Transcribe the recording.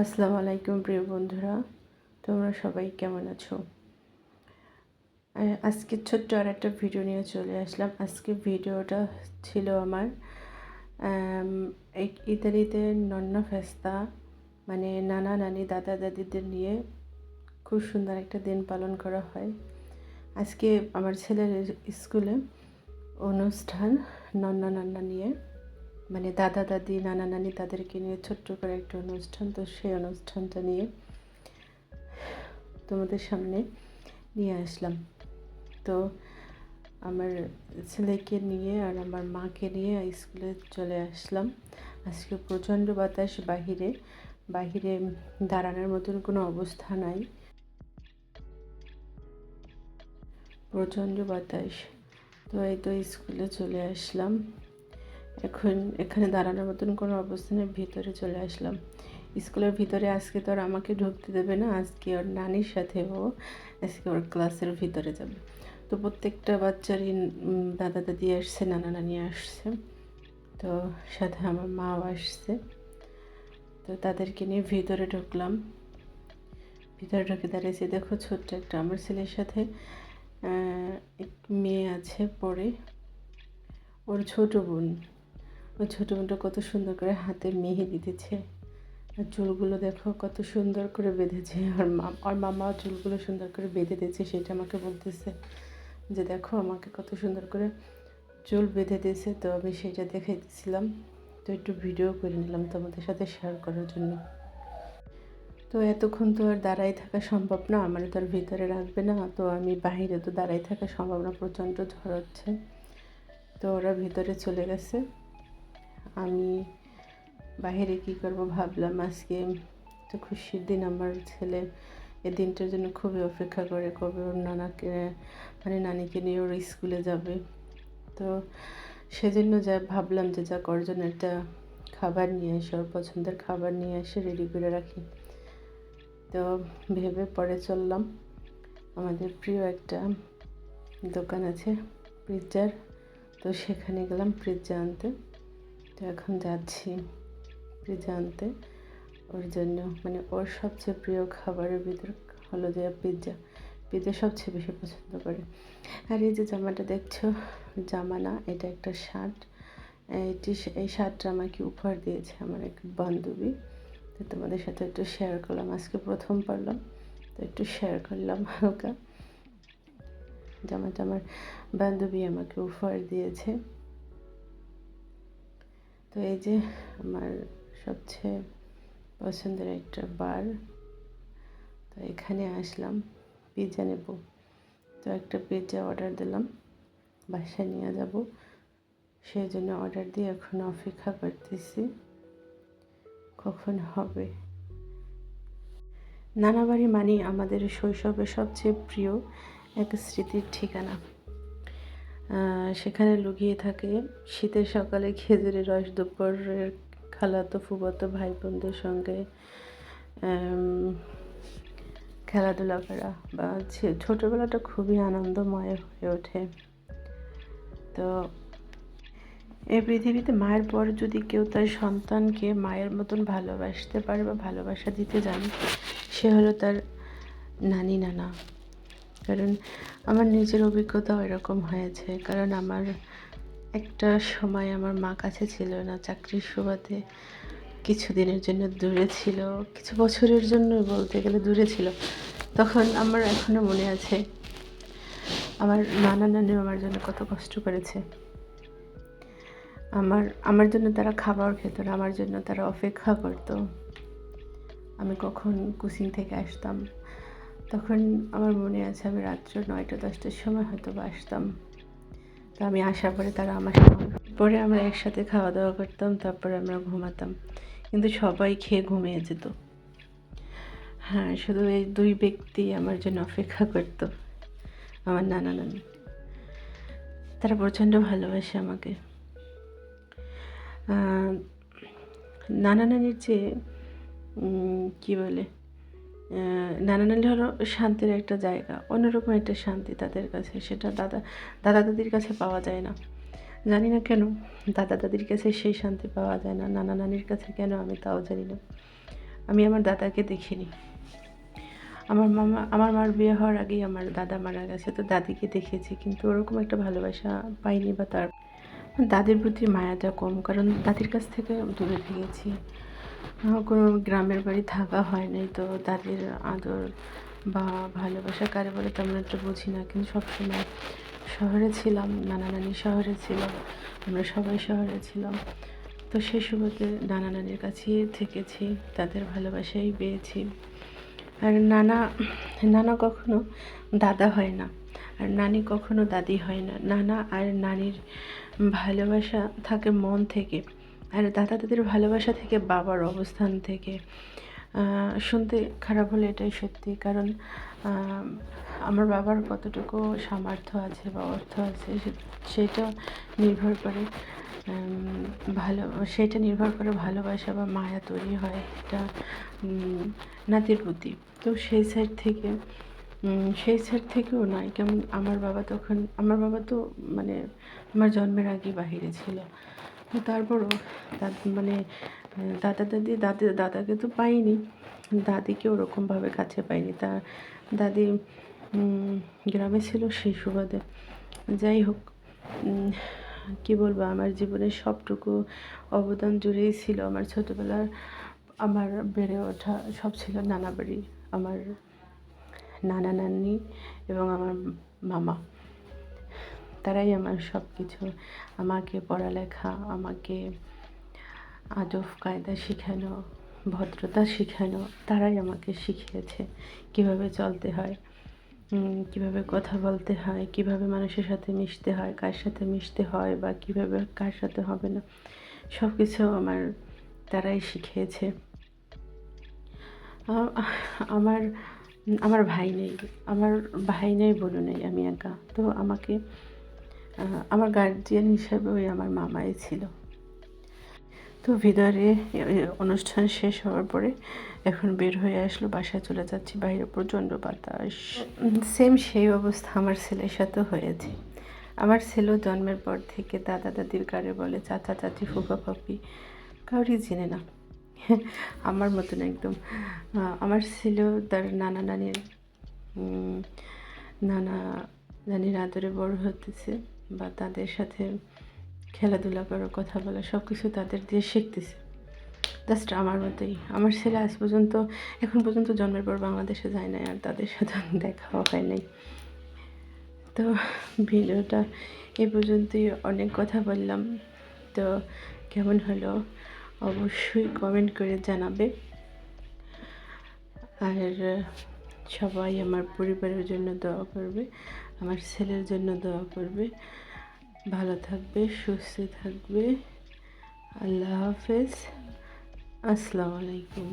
আসসালামু আলাইকুম প্রিয় বন্ধুরা, তোমরা সবাই কেমন আছো? আজকে ছোট্ট আর একটা ভিডিও নিয়ে চলে আসলাম। আজকে ভিডিওটা ছিল আমার ইতালিতে নন্না ফেস্তা মানে নানা নানি দাদা দাদিদের নিয়ে খুব সুন্দর একটা দিন পালন করা হয়। আজকে আমার ছেলের স্কুলে অনুষ্ঠান নন্না নান্না নিয়ে। মানে দাদা, দাদি, নানা, নানি তাদেরকে নিয়ে ছোট্ট করে একটা অনুষ্ঠান, তো সেই অনুষ্ঠানটা নিয়ে তোমাদের সামনে নিয়ে আসলাম। তো আমার ছেলেকে নিয়ে আর আমার মাকে নিয়ে স্কুলে চলে আসলাম। আজকে প্রচণ্ড বাতাস বাহিরে বাহিরে দাঁড়ানোর মতন কোনো অবস্থা নাই। প্রচণ্ড বাতাস। তো এই তো স্কুলে চলে আসলাম। এখন, এখানে দাঁড়ানোর মতন কোনো অবস্থা নেই, ভিতরে চলে আসলাম। স্কুলের ভিতরে আজকে তো আর আমাকে ঢুকতে দেবে না, আজকে ওর নানির সাথে ও আজকে ওর ক্লাসের ভিতরে যাবে। তো প্রত্যেকটা বাচ্চারই দাদা দাদি আসছে, নানা নানি আসছে। তো সাথে আমার মাও আসছে। তো তাদেরকে নিয়ে ভিতরে ঢুকলাম। ভিতরে ঢুকে দাঁড়িয়েছি। দেখো ছোট্ট একটা, আমার ছেলের সাথে এক মেয়ে আছে পরে। ওর ছোট বোন। ওই ছোটো বোনটা কত সুন্দর করে হাতে মেহেদি দিতেছে আর চুলগুলো দেখো কত সুন্দর করে বেঁধেছে। আর মা, আর মামা চুলগুলো সুন্দর করে বেঁধে দিয়েছে সেটা আমাকে বলতেছে যে, দেখো, আমাকে কত সুন্দর করে চুল বেঁধে দিয়েছে। তো আমি সেটা দেখাইতেছিলাম। তো একটু ভিডিও করে নিলাম তোমাদের সাথে শেয়ার করার জন্য। তো এতক্ষণ তো আর দাঁড়াই থাকা সম্ভব না, আমার তো আর ভিতরে রাখবে না। তো আমি বাইরে তো দাঁড়াই থাকা সম্ভব না, প্রচণ্ড ঝড় হচ্ছে। তো ওরা ভিতরে চলে গেছে। আমি বাইরে কী করব ভাবলাম আজকে তো খুশির দিন আমার ছেলে এ দিনটার জন্য খুবই অপেক্ষা করে কবে ওর নানাকে মানে নানিকে নিয়ে ওর স্কুলে যাবে। তো সেজন্য যা ভাবলাম যে যা করজন একটা খাবার নিয়ে আসি, ওর পছন্দের খাবার নিয়ে এসে রেডি করে রাখি। তো ভেবে পরে চললাম। আমাদের প্রিয় একটা দোকান আছে, পিৎজার। তো সেখানে গেলাম পিৎজা আনতে। তো এখন যাচ্ছি পিৎজা আনতে ওর জন্য মানে ওর সবচেয়ে প্রিয় খাবারের ভিতর হলো যে পিৎজা। পিৎজা সবচেয়ে বেশি পছন্দ করে। আর এই যে জামাটা দেখছ, জামা না, এটা একটা শার্ট। এটি এই শার্টটা আমাকে উপহার দিয়েছে আমার এক বান্ধবী। তো তোমাদের সাথে একটু শেয়ার করলাম। আজকে প্রথম পারলাম, তো একটু শেয়ার করলাম হালকা জামাটা আমার বান্ধবী আমাকে উপহার দিয়েছে। তো এই যে আমার সবচেয়ে পছন্দের একটা বার, তো এখানে আসলাম পিৎজা নেব। তো একটা পিৎজা অর্ডার দিলাম, বাসায় নিয়ে যাব। সেই জন্য অর্ডার দিয়ে এখন অপেক্ষা করতেছি, কখন হবে। নানাবাড়ি মানে আমাদের শৈশবের সবচেয়ে প্রিয় এক স্মৃতির ঠিকানা। সেখানে লুকিয়ে থাকে শীতের সকালে খেজুরের রস, দুপুরের খালাতো ফুবাতো ভাই বোনদের সঙ্গে খেলাধুলা করা বা ছোটোবেলাটা খুবই আনন্দময় হয়ে ওঠে। তো এই পৃথিবীতে মায়ের পর যদি কেউ তার সন্তানকে মায়ের মতন ভালোবাসতে পারে বা ভালোবাসা দিতে জানে, সে হলো তার নানি, নানা। কারণ আমার নিজের অভিজ্ঞতাও এরকম হয়েছে। কারণ আমার একটা সময় আমার মা কাছে ছিল না, চাকরির সুবাদে কিছু দিনের জন্য দূরে ছিল, কিছু বছরের জন্য বলতে গেলে দূরে ছিল। তখন আমার এখনও মনে আছে, আমার নানা নানিও আমার জন্য কত কষ্ট করেছে। আমার আমার জন্য তারা খাবার খেত না, আমার জন্য তারা অপেক্ষা করতো। আমি কখন কোচিং থেকে আসতাম। তখন আমার মনে আছে আমি রাত্র নয়টা, দশটার সময় হয়তো বা আসতাম। তো আমি আসার পরে তারা আমার পরে আমরা একসাথে খাওয়া দাওয়া করতাম, তারপরে আমরা ঘুমাতাম। কিন্তু সবাই খেয়ে ঘুমিয়ে যেত। হ্যাঁ শুধু এই দুই ব্যক্তি আমার জন্য অপেক্ষা করতো, আমার নানা নানি। তারা প্রচণ্ড ভালোবাসে আমাকে। নানা নানির যে কী বলে? আহ, নানা হলো শান্তির একটা জায়গা অন্যরকম একটা শান্তি তাদের কাছে সেটা দাদা দাদা দাদির কাছে পাওয়া যায় না। জানি না কেন দাদা দাদির কাছে সেই শান্তি পাওয়া যায় না নানা নানির কাছে কেন আমি তাও জানি না। আমি আমার দাদাকে দেখিনি। আমার মামা আমার মার বিয়ে হওয়ার আগেই আমার দাদা মারা গেছে তো দাদিকে দেখেছি কিন্তু ওরকম একটা ভালোবাসা পাইনি বা তার। দাদির প্রতি মায়াটা কম কারণ দাদির কাছ থেকে দূরে থেকেছি। কোনো গ্রামের বাড়ি থাকা হয় নাই, তো তাদের আদর বা ভালোবাসা কারে বলে তেমন একটা বুঝি না। কিন্তু সবসময় শহরে ছিলাম, নানা নানি শহরে ছিল, আমরা সবাই শহরে ছিলাম। তো সেই সুবাদে নানা নানির কাছেই থেকেছি, তাদের ভালোবাসাই পেয়েছি। আর নানা নানা কখনো দাদা হয় না, আর নানি কখনো দাদি হয় না। নানা আর নানির ভালোবাসা থাকে মন থেকে। আর দাদা দাদির ভালোবাসা থেকে, বাবার অবস্থান থেকে শুনতে খারাপ হলে এটাই সত্যি। কারণ আমার বাবার কতটুকু সামর্থ্য আছে বা অর্থ আছে সেটা নির্ভর করে ভালো, সেটা নির্ভর করে ভালোবাসা বা মায়া তৈরি হয় এটা নাতির প্রতি। তো সেই সাইড থেকে সেই সাইড থেকেও নয়। কেমন, আমার বাবা তখন, আমার বাবা তো মানে আমার জন্মের আগে বাহিরে ছিল। তারপরও মানে দাদা দাদি দাদি দাদাকে তো পাইনি। দাদিকে ওরকমভাবে কাছে পাইনি। তার দাদি গ্রামে ছিল সেই সুবাদে যাই হোক কি বলব, আমার জীবনের সবটুকু অবদান জুড়েই ছিল। আমার ছোটোবেলার, আমার বেড়ে ওঠা সব ছিল নানা বাড়ি। আমার নানা নানি এবং আমার মামা। তারাই আমার সব কিছু আমাকে পড়ালেখা, আমাকে আদব, কায়দা শেখানো, ভদ্রতা শেখানো, তারাই আমাকে শিখিয়েছে কীভাবে চলতে হয় কীভাবে কথা বলতে হয়, কীভাবে মানুষের সাথে মিশতে হয়, কার সাথে মিশতে হয় বা কীভাবে কার সাথে হবে না। সব কিছু আমার তারাই শিখিয়েছে। আমার আমার ভাই নেই, আমার ভাই নেই, বোনও নেই, আমি একা। তো আমাকে আমার গার্জিয়ান হিসাবে ওই আমার মামাই ছিল। তো ভিতরে অনুষ্ঠান শেষ হওয়ার পরে এখন বের হয়ে আসলো, বাসায় চলে যাচ্ছি, বাইরে প্রচণ্ড বাতাস। সেম সেই অবস্থা আমার ছেলের সাথে হয়েছে। আমার ছেলেও জন্মের পর থেকে দাদা দাদির কারে বলে, চাচা চাচি, ফুফা ফাপি কাউরই চেনে না। আমার মতন একদম। আমার ছেলেও তার নানা নানির নানা নানির আদরে বড় হতেছে। বা তাদের সাথে খেলাধুলা করার কথা বলা সব কিছু তাদের দিয়ে শিখতেছে। জাস্ট আমার মতোই। আমার ছেলে আজ পর্যন্ত, এখন পর্যন্ত জন্মের পর বাংলাদেশে যায় না আর তাদের সাথে দেখাও হয় নাই। তো ভিডিওটা এ পর্যন্তই, অনেক কথা বললাম। তো কেমন হলো অবশ্যই কমেন্ট করে জানাবে। আর সবাই আমার পরিবারের জন্য দোয়া করবে। আমার ছেলের জন্য দোয়া করবে। ভালো থাকবে সুস্থ থাকবে। আল্লাহ হাফেজ। আসসালামু আলাইকুম।